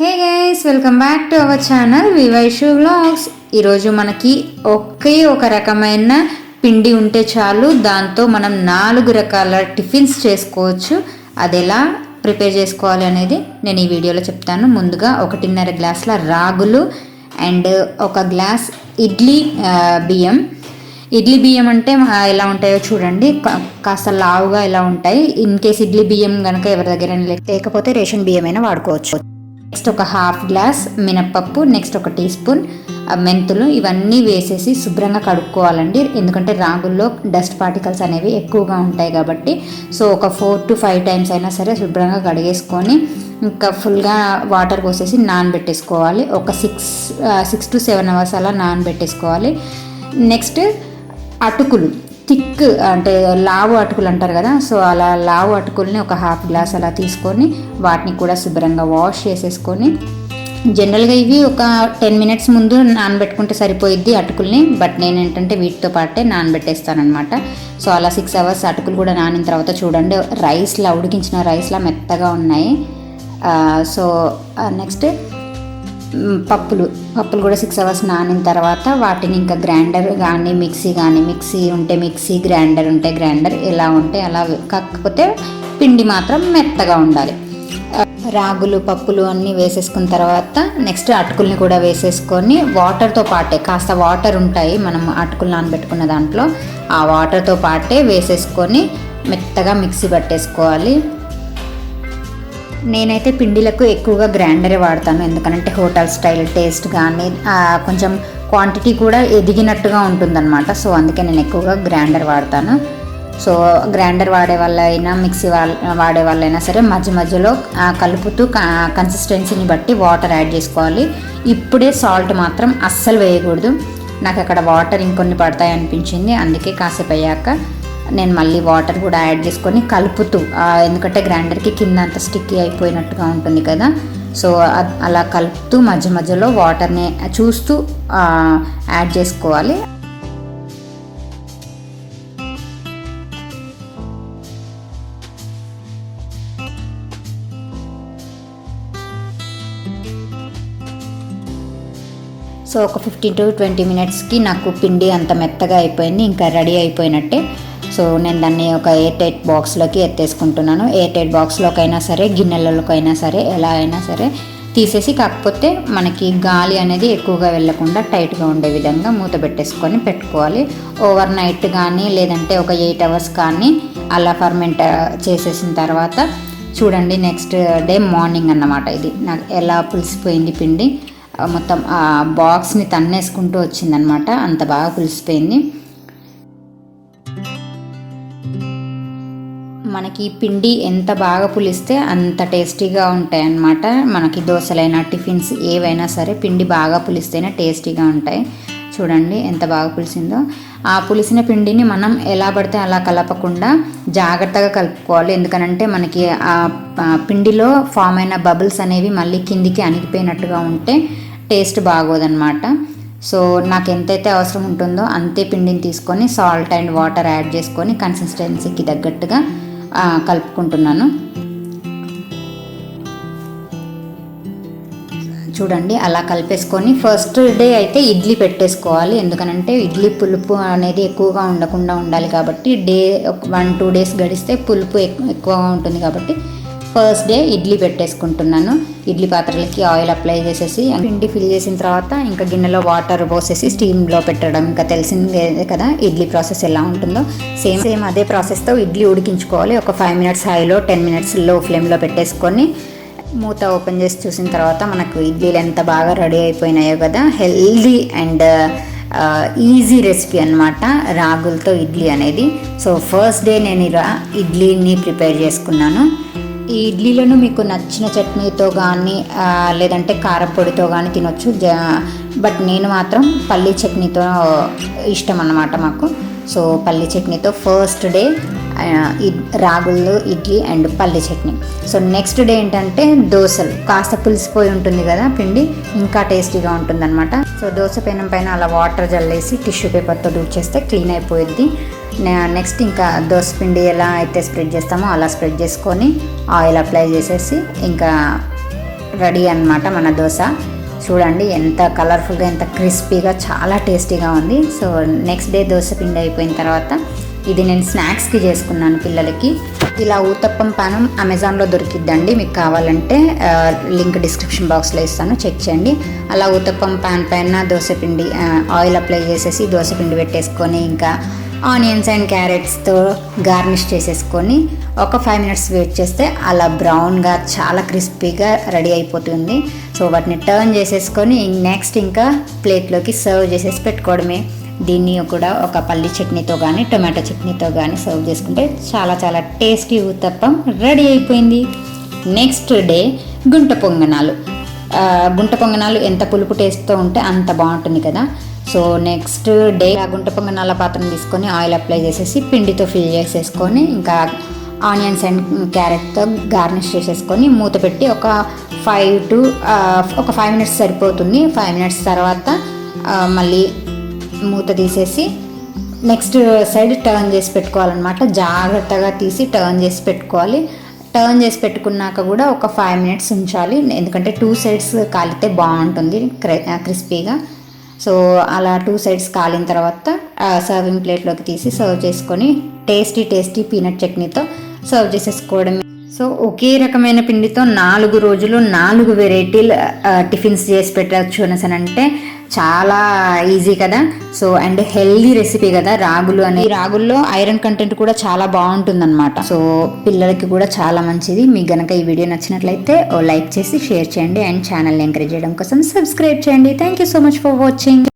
Hey guys welcome back to our channel Vivaishu vlogs. ఈరోజు మనకి ఒకే ఒక రకమైన పిండి ఉంటే చాలు. దాంతో మనం నాలుగు రకాల టిఫిన్స్ చేసుకోవచ్చు. అది ఎలా ప్రిపేర్ చేసుకోవాలి అనేది నేను ఈ వీడియోలో చెప్తాను. ముందుగా ఒకటిన్నర గ్లాసుల రాగులు అండ్ ఒక గ్లాస్ ఇడ్లీ బియ్యం. ఇడ్లీ బియ్యం అంటే ఎలా ఉంటాయో చూడండి. కాస్త లావుగా ఎలా ఉంటాయి. ఇన్ కేస్ ఇడ్లీ బియ్యం కనుక ఎవరి దగ్గర లేకపోతే రేషన్ బియ్యం అయినా వాడుకోవచ్చు. నెక్స్ట్ ఒక హాఫ్ గ్లాస్ మినప్పప్పు నెక్స్ట్ ఒక టీ స్పూన్ మెంతులు ఇవన్నీ వేసేసి శుభ్రంగా కడుక్కోవాలండి. ఎందుకంటే రాగుల్లో డస్ట్ పార్టికల్స్ అనేవి ఎక్కువగా ఉంటాయి కాబట్టి. సో ఒక ఫోర్ టు ఫైవ్ టైమ్స్ అయినా సరే శుభ్రంగా కడిగేసుకొని ఇంకా ఫుల్గా వాటర్ పోసేసి నానబెట్టేసుకోవాలి. ఒక six six to seven hours అలా నానబెట్టేసుకోవాలి. నెక్స్ట్ అటుకులు. థిక్ అంటే లావు అటుకులు అంటారు కదా సో అలా లావు అటుకుల్ని ఒక హాఫ్ గ్లాస్ అలా తీసుకొని వాటిని కూడా శుభ్రంగా వాష్ చేసేసుకొని జనరల్గా ఇవి ఒక టెన్ మినిట్స్ ముందు నానబెట్టుకుంటే సరిపోయిద్ది అటుకుల్ని బట్ నేను ఏంటంటే వీటితో పాటే నానబెట్టేస్తానమాట సో అలా సిక్స్ అవర్స్ అటుకులు కూడా నానిన తర్వాత చూడండి రైస్లా ఉడికించిన రైస్లా మెత్తగా ఉన్నాయి. సో నెక్స్ట్ పప్పులు. పప్పులు కూడా సిక్స్ అవర్స్ నానిన తర్వాత వాటిని ఇంకా గ్రైండర్ కానీ మిక్సీ కానీ మిక్సీ ఉంటే మిక్సీ గ్రైండర్ ఉంటే గ్రైండర్ ఎలా ఉంటే అలా కాకపోతే పిండి మాత్రం మెత్తగా ఉండాలి. రాగులు పప్పులు అన్నీ వేసేసుకున్న తర్వాత నెక్స్ట్ అటుకుల్ని కూడా వేసేసుకొని వాటర్తో పాటే కాస్త వాటర్ ఉంటాయి మనం అటుకులు నానబెట్టుకున్న దాంట్లో ఆ వాటర్తో పాటే వేసేసుకొని మెత్తగా మిక్సీ పట్టేసుకోవాలి. నేనైతే పిండిలకు ఎక్కువగా గ్రైండరే వాడతాను. ఎందుకంటే హోటల్ స్టైల్ టేస్ట్ కానీ కొంచెం క్వాంటిటీ కూడా ఎదిగినట్టుగా ఉంటుందన్నమాట. సో అందుకే నేను ఎక్కువగా గ్రైండర్ వాడతాను. సో గ్రైండర్ వాడే వాళ్ళైనా మిక్సీ వాళ్ళ వాడే వాళ్ళైనా సరే మధ్య మధ్యలో కలుపుతూ కన్సిస్టెన్సీని బట్టి వాటర్ యాడ్ చేసుకోవాలి. ఇప్పుడే సాల్ట్ మాత్రం అస్సలు వేయకూడదు. నాకు అక్కడ వాటర్ ఇంకొన్ని పడతాయి అనిపించింది అందుకే కాసేపు అయ్యాక నేను మళ్ళీ వాటర్ కూడా యాడ్ చేసుకొని కలుపుతూ ఎందుకంటే గ్రైండర్కి కింద అంత స్టిక్కీ అయిపోయినట్టుగా ఉంటుంది కదా. సో అలా కలుపుతూ మధ్య మధ్యలో వాటర్ని చూస్తూ యాడ్ చేసుకోవాలి. సో ఒక ఫిఫ్టీన్ టు ట్వంటీ మినిట్స్కి నాకు పిండి అంత మెత్తగా అయిపోయింది ఇంకా రెడీ అయిపోయినట్టే. సో నేను దాన్ని ఒక ఎయిర్ టైట్ బాక్స్లోకి ఎత్తేసుకుంటున్నాను. ఎయిర్ టైట్ బాక్స్లోకైనా సరే గిన్నెలలోకైనా సరే ఎలా అయినా సరే తీసేసి కాకపోతే మనకి గాలి అనేది ఎక్కువగా వెళ్ళకుండా టైట్గా ఉండే విధంగా మూత పెట్టేసుకొని పెట్టుకోవాలి. ఓవర్ నైట్ కానీ లేదంటే ఒక ఎయిట్ అవర్స్ కానీ అలా ఫర్మెంట్ చేసేసిన తర్వాత చూడండి నెక్స్ట్ డే మార్నింగ్ అన్నమాట ఇది. నాకు ఎలా పులిసిపోయింది పిండి. మొత్తం ఆ బాక్స్ని తన్నేసుకుంటూ వచ్చిందనమాట అంత బాగా పులిసిపోయింది. మనకి పిండి ఎంత బాగా పులిస్తే అంత టేస్టీగా ఉంటాయి అన్నమాట మనకి దోశలైనా టిఫిన్స్ ఏవైనా సరే పిండి బాగా పులిస్తేనే టేస్టీగా ఉంటాయి. చూడండి ఎంత బాగా పులిసిందో. ఆ పులిసిన పిండిని మనం ఎలా పడితే అలా కలపకుండా జాగ్రత్తగా కలుపుకోవాలి. ఎందుకనంటే మనకి ఆ పిండిలో ఫామ్ అయిన బబుల్స్ అనేవి మళ్ళీ కిందికి అణిగిపోయినట్టుగా ఉంటే టేస్ట్ బాగోదన్నమాట. సో నాకు ఎంతైతే అవసరం ఉంటుందో అంతే పిండిని తీసుకొని సాల్ట్ అండ్ వాటర్ యాడ్ చేసుకొని కన్సిస్టెన్సీకి తగ్గట్టుగా కలుపుకుంటున్నాను. చూడండి అలా కలిపేసుకొని ఫస్ట్ డే అయితే ఇడ్లీ పెట్టేసుకోవాలి. ఎందుకనంటే ఇడ్లీ పులుపు అనేది ఎక్కువగా ఉండకుండా ఉండాలి కాబట్టి డే వన్ టూ డేస్ గడిస్తే పులుపు ఎక్కువగా ఉంటుంది కాబట్టి ఫస్ట్ డే ఇడ్లీ పెట్టేసుకుంటున్నాను. ఇడ్లీ పాత్రలకి ఆయిల్ అప్లై చేసేసి పిండి ఫిల్ చేసిన తర్వాత ఇంకా గిన్నెలో వాటర్ పోసేసి స్టీమ్లో పెట్టడం. ఇంకా తెలిసిందే కదా ఇడ్లీ ప్రాసెస్ ఎలా ఉంటుందో. సేమ్ సేమ్ అదే ప్రాసెస్తో ఇడ్లీ ఉడికించుకోవాలి. ఒక ఫైవ్ మినిట్స్ హైలో టెన్ మినిట్స్లో ఫ్లేమ్లో పెట్టేసుకొని మూత ఓపెన్ చేసి చూసిన తర్వాత మనకు ఇడ్లీలు ఎంత బాగా రెడీ అయిపోయినాయో కదా. హెల్దీ అండ్ ఈజీ రెసిపీ అన్నమాట రాగులతో ఇడ్లీ అనేది. సో ఫస్ట్ డే నేను ఇలా ఇడ్లీని ప్రిపేర్ చేసుకున్నాను. ఈ ఇడ్లీలను మీకు నచ్చిన చట్నీతో కానీ లేదంటే కారపొడితో కానీ తినొచ్చు. జ బట్ నేను మాత్రం పల్లీ చట్నీతో ఇష్టం అన్నమాట మాకు. సో పల్లీ చట్నీతో ఫస్ట్ డే రాగులు ఇడ్లీ అండ్ పల్లి చట్నీ. సో నెక్స్ట్ డే ఏంటంటే దోశలు. కాస్త పులిసిపోయి ఉంటుంది కదా పిండి ఇంకా టేస్టీగా ఉంటుందన్నమాట. సో దోశ పెనం పైన అలా వాటర్ జల్లేసి టిష్యూ పేపర్తో చేస్తే క్లీన్ అయిపోయింది నెక్స్ట్ ఇంకా దోశ పిండి ఎలా అయితే స్ప్రెడ్ చేస్తామో అలా స్ప్రెడ్ చేసుకొని ఆయిల్ అప్లై చేసేసి ఇంకా రెడీ అన్నమాట మన దోశ. చూడండి ఎంత కలర్ఫుల్గా ఎంత క్రిస్పీగా చాలా టేస్టీగా ఉంది. సో నెక్స్ట్ డే దోశ పిండి అయిపోయిన తర్వాత ఇది నేను స్నాక్స్కి చేసుకున్నాను పిల్లలకి. ఇలా ఊతప్పం పానం అమెజాన్లో దొరికిద్దండి. మీకు కావాలంటే లింక్ డిస్క్రిప్షన్ బాక్స్లో ఇస్తాను. చెక్ చేయండి. అలా ఊతప్పం పాన్ పైన దోశ పిండి ఆయిల్ అప్లై చేసేసి దోశ పిండి పెట్టేసుకొని ఇంకా ఆనియన్స్ అండ్ క్యారెట్స్తో గార్నిష్ చేసేసుకొని ఒక ఫైవ్ మినిట్స్ వెయిట్ చేస్తే అలా బ్రౌన్గా చాలా క్రిస్పీగా రెడీ అయిపోతుంది. సో వాటిని టర్న్ చేసేసుకొని నెక్స్ట్ ఇంకా ప్లేట్లోకి సర్వ్ చేసేసి పెట్టుకోవడమే. దీన్ని కూడా ఒక పల్లి చట్నీతో కానీ టొమాటో చట్నీతో కానీ సర్వ్ చేసుకుంటే చాలా చాలా టేస్టీ ఉత్తప్పం రెడీ అయిపోయింది. నెక్స్ట్ డే గుంట పొంగనాలు. గుంట పొంగనాలు ఎంత పులుపు టేస్ట్తో ఉంటే అంత బాగుంటుంది కదా. సో నెక్స్ట్ డే ఆ గుంట పొంగనాల పాత్రను తీసుకొని ఆయిల్ అప్లై చేసేసి పిండితో ఫిల్ చేసేసుకొని ఇంకా ఆనియన్స్ అండ్ క్యారెట్తో గార్నిష్ చేసేసుకొని మూత పెట్టి ఒక ఫైవ్ టు ఒక ఫైవ్ మినిట్స్ సరిపోతుంది. ఫైవ్ మినిట్స్ తర్వాత మళ్ళీ మూత తీసేసి నెక్స్ట్ సైడ్ టర్న్ చేసి పెట్టుకోవాలన్నమాట. జాగ్రత్తగా తీసి టర్న్ చేసి పెట్టుకోవాలి. టర్న్ చేసి పెట్టుకున్నాక కూడా ఒక ఫైవ్ మినిట్స్ ఉంచాలి. ఎందుకంటే టూ సైడ్స్ కాలితే బాగుంటుంది క్రిస్పీగా. సో అలా టూ సైడ్స్ కాలిన తర్వాత సర్వింగ్ ప్లేట్లోకి తీసి సర్వ్ చేసుకొని టేస్టీ టేస్టీ పీనట్ చట్నీతో సర్వ్ చేసేసుకోవడమే. సో ఒకే రకమైన పిండితో నాలుగు రోజులు నాలుగు వెరైటీలు టిఫిన్స్ చేసి పెట్టచ్చు అనేసి అంటే చాలా ఈజీ కదా. సో అండ్ హెల్దీ రెసిపీ కదా రాగులు అనే. రాగుల్లో ఐరన్ కంటెంట్ కూడా చాలా బాగుంటుందన్నమాట. సో పిల్లలకి కూడా చాలా మంచిది. మీకు గనక ఈ వీడియో నచ్చినట్లయితే ఓ లైక్ చేసి షేర్ చేయండి అండ్ ఛానల్ని ఎంకరేజ్ చేయడం కోసం సబ్స్క్రైబ్ చేయండి. Thank you so much for watching